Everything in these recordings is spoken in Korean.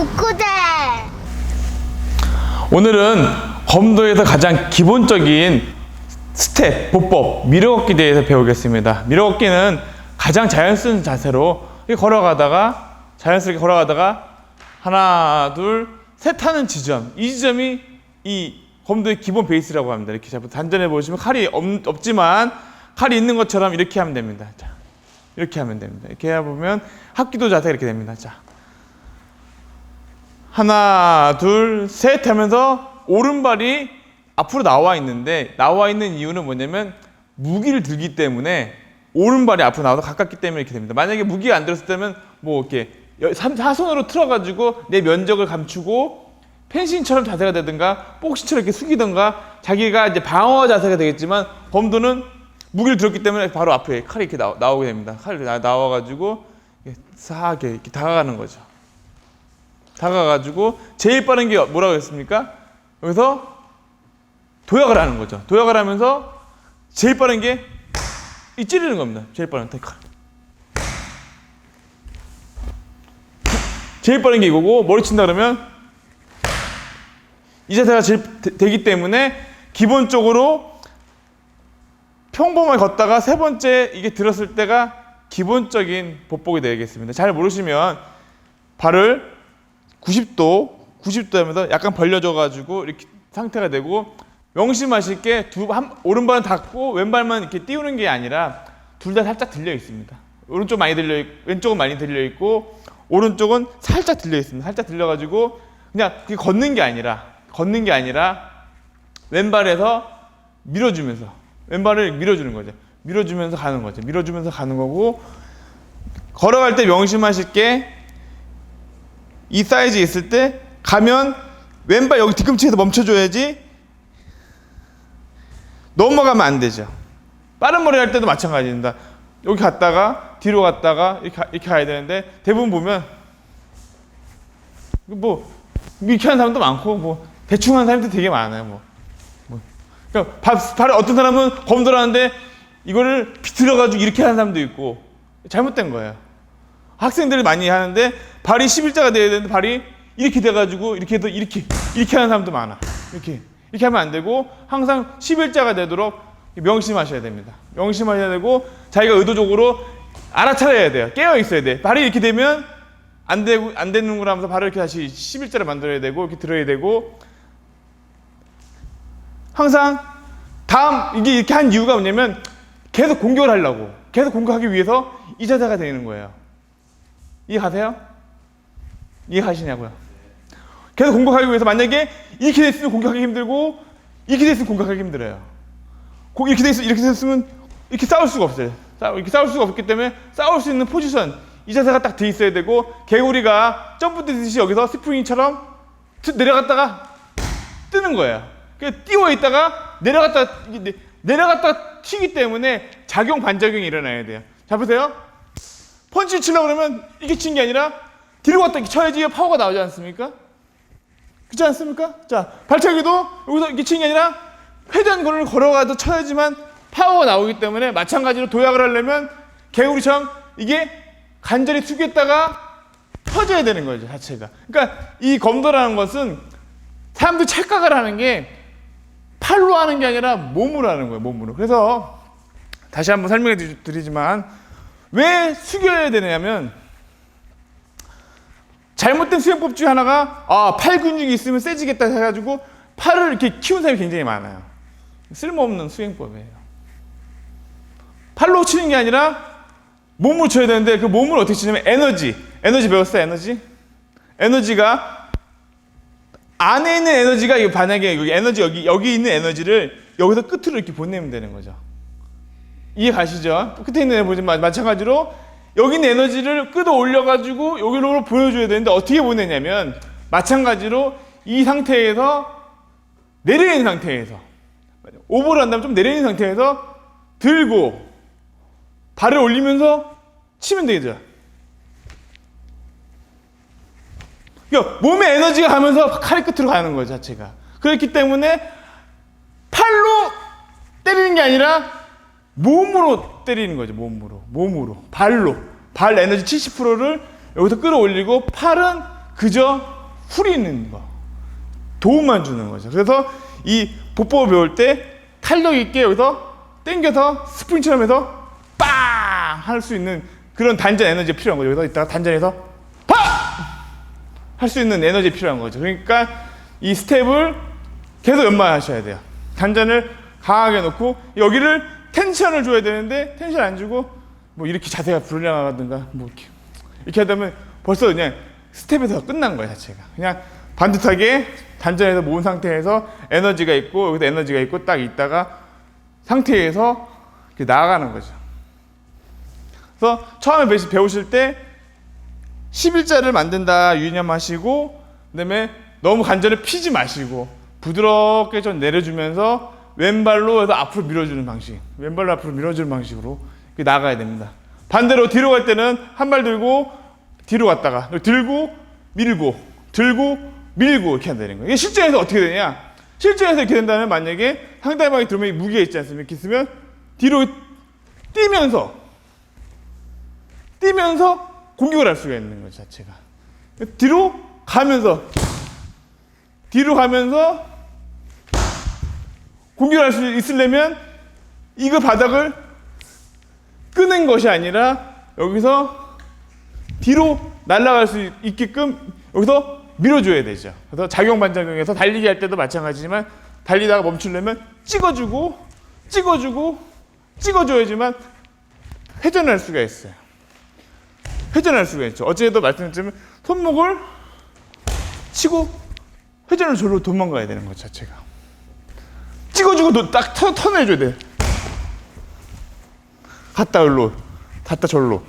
북구대. 오늘은 검도에서 가장 기본적인 스텝, 보법, 미러걷기 대해서 배우겠습니다. 미러걷기는 가장 자연스러운 자세로 걸어가다가 자연스럽게 걸어가다가 하나, 둘, 셋 하는 지점. 이 지점이 이 검도의 기본 베이스라고 합니다. 이렇게 잡고 단전해 보시면 칼이 없, 없지만 칼이 있는 것처럼 이렇게 하면 됩니다. 자, 이렇게 하면 됩니다. 이렇게 해보면 합기도 자세가 이렇게 됩니다. 자, 하나, 둘, 셋 하면서 오른발이 앞으로 나와 있는데 나와 있는 이유는 뭐냐면 무기를 들기 때문에 오른발이 앞으로 나와서 가깝기 때문에 이렇게 됩니다. 만약에 무기가 안 들었을 때면 뭐 이렇게 사선으로 틀어가지고 내 면적을 감추고 펜싱처럼 자세가 되든가 복싱처럼 이렇게 숙이든가 자기가 이제 방어 자세가 되겠지만 범도는 무기를 들었기 때문에 바로 앞에 칼이 이렇게 나, 나오게 됩니다. 칼이 나, 나와가지고 이렇게 싸게 이렇게 다가가는 거죠. 다가가지고 제일 빠른 게 뭐라고 했습니까? 여기서 도약을 하는 거죠. 도약을 하면서 제일 빠른 게 이 찌르는 겁니다. 제일 빠른 칼. 제일 빠른 게 이거고 머리 친다 그러면 이 자세가 제일 되- 되기 때문에 기본적으로 평범하게 걷다가 세 번째 이게 들었을 때가 기본적인 보복이 되겠습니다. 잘 모르시면 발을 90도, 90도 하면서 약간 벌려져 가지고 이렇게 상태가 되고 명심하실 게 두 한 오른발은 닫고 왼발만 이렇게 띄우는 게 아니라 둘 다 살짝 들려 있습니다. 오른쪽 많이 들려 있고 왼쪽은 많이 들려 있고 오른쪽은 살짝 들려 있습니다. 살짝 들려 가지고 그냥 걷는 게 아니라 걷는 게 아니라 왼발에서 밀어주면서 왼발을 밀어주는 거죠. 밀어주면서 가는 거죠. 밀어주면서 가는 거고 걸어갈 때 명심하실 게 이 사이즈 있을 때 가면 왼발 여기 뒤꿈치에서 멈춰줘야지 넘어가면 안 되죠. 빠른 머리 할 때도 마찬가지입니다. 여기 갔다가 뒤로 갔다가 이렇게, 가- 이렇게 가야 되는데 대부분 보면 뭐 이렇게 하는 사람도 많고 뭐 대충 하는 사람도 되게 많아요. 뭐, 뭐. 그러니까 발, 어떤 사람은 검도라는데 이거를 비틀어가지고 이렇게 하는 사람도 있고 잘못된 거예요. 학생들이 많이 하는데 발이 11자가 돼야 되는데 발이 이렇게 돼가지고 이렇게 해도 이렇게 이렇게 하는 사람도 많아. 이렇게 이렇게 하면 안 되고 항상 11자가 되도록 명심하셔야 됩니다. 명심하셔야 되고 자기가 의도적으로 알아차려야 돼요. 깨어 있어야 돼. 발이 이렇게 되면 안 되고 안 되는구나 하면서 발을 이렇게 다시 11자를 만들어야 되고 이렇게 들어야 되고 항상 다음 이게 이렇게 한 이유가 뭐냐면 계속 공격을 하려고 계속 공격하기 위해서 이 자세가 되는 거예요. 이해가세요? 이해하시냐고요? 계속 공격하기 위해서 만약에 이렇게 됐으면 공격하기 힘들고 이렇게 됐으면 공격하기 힘들어요. 고- 이렇게 됐으면 이렇게 됐으면 이렇게 싸울 수가 없어요. 싸- 이렇게 싸울 수가 없기 때문에 싸울 수 있는 포지션 이 자세가 딱 돼 있어야 되고 개구리가 점프 뛰듯이 여기서 스프링처럼 툭 내려갔다가 뜨는 거예요. 그 띄워 있다가 내려갔다 내려갔다 튀기 때문에 작용 반작용이 일어나야 돼요. 자 보세요. 펀치 치려고 그러면 이게 친 게 아니라 뒤로 갔다 이렇게 쳐야지 파워가 나오지 않습니까? 그렇지 않습니까? 자, 발차기도 여기서 이렇게 치는 게 아니라 회전 거리를 걸어가도 쳐야지만 파워가 나오기 때문에 마찬가지로 도약을 하려면 개구리처럼 이게 간절히 숙였다가 터져야 되는 거죠, 자체가. 그러니까 이 검도라는 것은 사람들이 착각을 하는 게 팔로 하는 게 아니라 몸으로 하는 거예요, 몸으로. 그래서 다시 한번 설명해 드리- 드리지만 왜 숙여야 되냐면 잘못된 수행법 중에 하나가 아, 팔 근육이 있으면 세지겠다 해가지고 팔을 이렇게 키운 사람이 굉장히 많아요. 쓸모없는 수행법이에요. 팔로 치는 게 아니라 몸으로 쳐야 되는데 그 몸을 어떻게 치냐면 에너지. 에너지 배웠어요, 에너지? 에너지가 안에 있는 에너지가 이거 만약에 여기 에너지 여기 여기 있는 에너지를 여기서 끝으로 이렇게 보내면 되는 거죠. 이해 가시죠? 끝에 있는 에너지 마- 마찬가지로 있는 에너지를 끌어 올려가지고 여기로 보여줘야 되는데 어떻게 보내냐면 마찬가지로 이 상태에서 내려 있는 상태에서 오버를 한다면 좀 내려 있는 상태에서 들고 발을 올리면서 치면 되죠. 그러니까 몸에 에너지가 가면서 칼이 끝으로 가는 거죠 자체가. 그렇기 때문에 팔로 때리는 게 아니라 몸으로 때리는 거죠. 몸으로. 몸으로. 발로. 발 에너지 70%를 여기서 끌어올리고 팔은 그저 후리는 거. 도움만 주는 거죠. 그래서 이 보법을 배울 때 탄력 있게 여기서 당겨서 스프링처럼 해서 빵! 할 수 있는 그런 단전 에너지가 필요한 거죠. 여기서 이따가 단전해서 팍! 할 수 있는 에너지 필요한 거죠. 그러니까 이 스텝을 계속 연마하셔야 돼요. 단전을 강하게 놓고 여기를 텐션을 줘야 되는데 텐션 안 주고 뭐 이렇게 자세가 불량하든가 뭐 이렇게 이렇게 하다 보면 벌써 그냥 스텝에서 끝난 거예요 자체가 그냥 반듯하게 단전에서 모은 상태에서 에너지가 있고 여기서 에너지가 있고 딱 있다가 상태에서 나아가는 거죠. 그래서 처음에 배우실 때 11자를 만든다 유념하시고 그 다음에 너무 관절을 피지 마시고 부드럽게 좀 내려주면서 왼발로 해서 앞으로 밀어주는 방식. 왼발로 앞으로 밀어주는 방식으로 나가야 됩니다. 반대로 뒤로 갈 때는 한 발 들고 뒤로 갔다가 들고 밀고 들고 밀고 이렇게 한다는 거예요. 이게 실전에서 어떻게 되냐? 실전에서 이렇게 된다면 만약에 상대방이 들어오면 이 무게가 있지 않습니까? 이렇게 있으면 뒤로 뛰면서 뛰면서 공격을 할 수가 있는 것 자체가. 뒤로 가면서 뒤로 가면서 공격을 할수 있으려면 이거 바닥을 끄는 것이 아니라 여기서 뒤로 날아갈 수 있게끔 여기서 밀어줘야 되죠. 그래서 작용 반작용에서 달리기 할 때도 마찬가지지만 달리다가 멈추려면 찍어주고 찍어주고 찍어줘야지만 회전할 수가 있어요. 회전할 수가 있죠. 어제도 말씀드렸지만 손목을 치고 회전을 절로 도망가야 되는 것 자체가. 찍어주고 너- 딱 터, 턴해줘야 돼. 갔다 일로, 갔다 절로.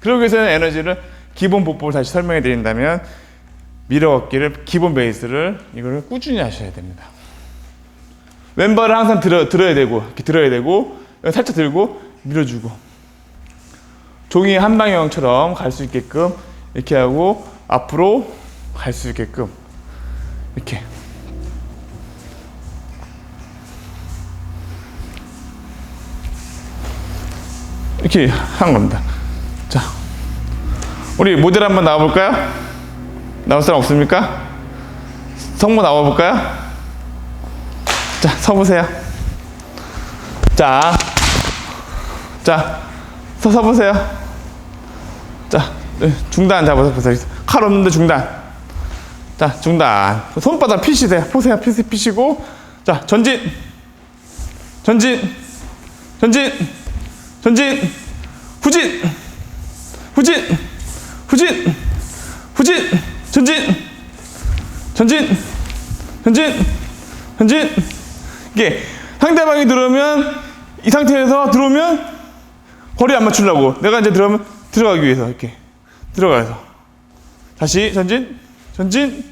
그러기 위해서는 에너지를 기본 보법을 다시 설명해 드린다면 밀어 걷기를 기본 베이스를 이거를 꾸준히 하셔야 됩니다. 왼발을 항상 들어, 들어야 되고 이렇게 들어야 되고 살짝 들고 밀어주고 종이 한 방향처럼 갈 수 있게끔 이렇게 하고 앞으로 갈 수 있게끔 이렇게 이렇게 한 겁니다. 자, 우리 모델 한번 나와볼까요? 나올 사람 없습니까? 성모 나와볼까요? 자, 서보세요. 자, 자, 서, 서보세요. 자, 네, 중단 잡아서 보세요. 칼 없는데 중단. 자, 중단. 손바닥 피시세요. 보세요. 피시, 피시고. 자, 전진. 전진. 전진. 전진. 후진. 후진. 후진. 후진. 전진. 전진. 전진. 전진. 이게 상대방이 들어오면 이 상태에서 들어오면 거리 안 맞추려고 내가 이제 들어가면 들어가기 위해서 이렇게 들어가서 다시 전진 전진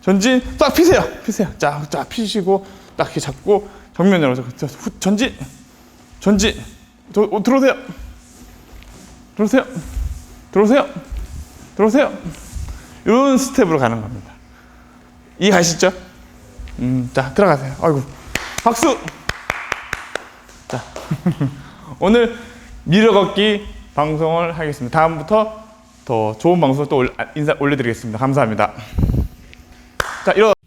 전진 딱 피세요 피세요 쫙쫙 피시고 딱 이렇게 잡고 정면으로 전진 전진 도, 어, 들어오세요 들어오세요 들어오세요 들어오세요 이런 스텝으로 가는 겁니다 이해가시죠? 음, 자 들어가세요 아이고 박수 자 오늘 밀어 걷기 방송을 하겠습니다. 다음부터 더 좋은 방송 또 올- 아, 인사 올려드리겠습니다. 감사합니다. 자, 일어.